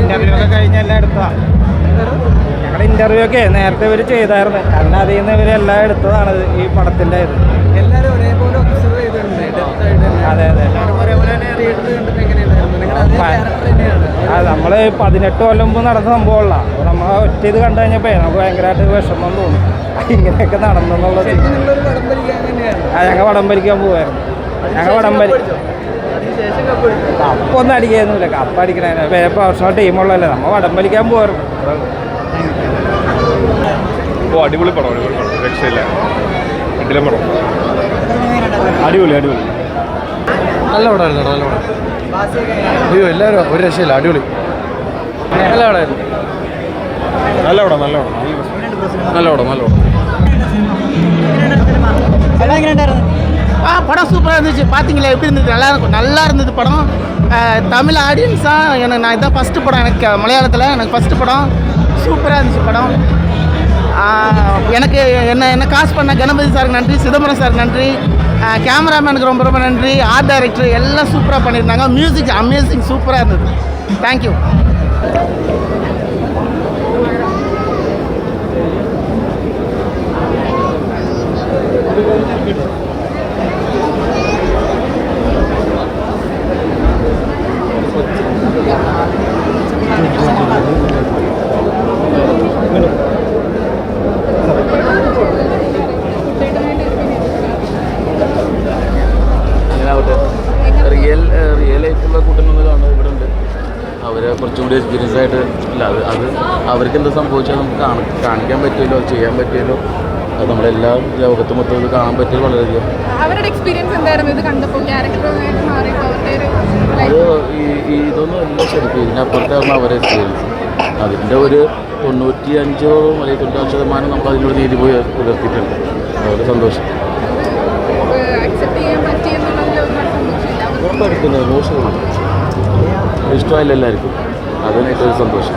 Interview ഒക്കെ കഴിഞ്ഞ എല്ലാം എടുത്തതാ. ഞങ്ങളുടെ ഇന്റർവ്യൂ ഒക്കെ നേരത്തെ ഇവർ ചെയ്തായിരുന്നു. കാരണം അതിൽ നിന്ന് ഇവരെല്ലാം എടുത്തതാണ് ഈ പടത്തിന്റെ ഇത്. എല്ലാവരും ഒരേപോലെ ഒബ്സർവ് ചെയ്തിട്ടുണ്ട്. ഡെപ്ത് ആയിട്ട് അതെ അതെ. നമ്മൾ പതിനെട്ട് കൊല്ലം മുമ്പ് നടന്ന സംഭവമല്ല. അപ്പോൾ നമ്മൾ ഒറ്റ ഇത് കണ്ടു കഴിഞ്ഞപ്പോൾ നമുക്ക് ഭയങ്കരമായിട്ട് വിഷമം തോന്നി. ഇങ്ങനെയൊക്കെ നടന്നുള്ളത് ഞങ്ങൾ വടം ഭരിക്കാൻ പോവായിരുന്നു. ഞങ്ങൾ വടം ഭരി അതിനുശേഷം അടിക്കുന്നില്ല കപ്പ അടിക്കാനൊന്നുമില്ല കപ്പ് അടിക്കണേ പ്രൊഫഷണൽ ടീമുള്ളതല്ലേ? നമ്മൾ വടം വലിക്കാൻ പോകാറുണ്ട് ഓ അടിപൊളി പടം അടിപൊളി പടം. രക്ഷയില്ല. പടം. അടിപൊളി അടിപൊളി. നല്ല പടമായിരുന്നു നല്ല പടം? അയ്യോ എല്ലാവരും ഒരു രക്ഷയില്ല അടിപൊളി. നല്ല പടമായിരുന്നു നല്ല പടം നല്ല പടം. നല്ല പടം നല്ല പടം. ஆ படம் சூப்பராக இருந்துச்சு. பார்த்தீங்களா எப்படி இருந்தது? நல்லா இருக்கும். நல்லா இருந்தது படம். தமிழ் ஆடியன்ஸாக எனக்கு நான் இதான் ஃபஸ்ட்டு படம். எனக்கு மலையாளத்தில் எனக்கு ஃபஸ்ட்டு படம். சூப்பராக இருந்துச்சு படம். எனக்கு என்ன என்ன காசு பண்ண கணபதி சாருக்கு நன்றி சிதம்பரம் சாருக்கு நன்றி கேமராமேனுக்கு ரொம்ப ரொம்ப நன்றி ஆர்ட் டைரக்டர் எல்லாம் சூப்பராக பண்ணியிருந்தாங்க. மியூசிக் அமேசிங் சூப்பராக இருந்தது. தேங்க்யூ കൂട്ടനൊന്നും കാണുന്നത് ഇവിടെ ഉണ്ട്. അവർ കുറച്ചും കൂടി എക്സ്പീരിയൻസ് ആയിട്ട് ഇല്ല അത് അത് അവർക്ക് എന്താ സംഭവിച്ചാൽ നമുക്ക് കാണ കാണിക്കാൻ പറ്റുമല്ലോ ചെയ്യാൻ പറ്റുമല്ലോ അത് നമ്മളെല്ലാ ലോകത്ത് മൊത്തം ഇത് കാണാൻ പറ്റിയത് വളരെയധികം. അവരുടെ എക്സ്പീരിയൻസ് എന്തായിരുന്നു? ഇത് കണ്ടപ്പോൾ അത് ഈ ഈ ഇതൊന്നും അല്ല ശരിക്കും. ഇതിനപ്പുറത്തായിരുന്നു അവരെ എക്സ്പീരിയൻസ് അതിന്റെ ഒരു തൊണ്ണൂറ്റി അഞ്ചോ അല്ലെങ്കിൽ തൊണ്ണൂറ് ശതമാനം നമ്മൾ അതിനോട് നീതി പോയി പുലർത്തിയിട്ടുണ്ട് വളരെ സന്തോഷം. അവർ ഉറപ്പായിരിക്കുന്നത് മോശമാണ് ഇഷ്ടമായില്ല എല്ലാവർക്കും. അതിന് ഏറ്റവും സന്തോഷം.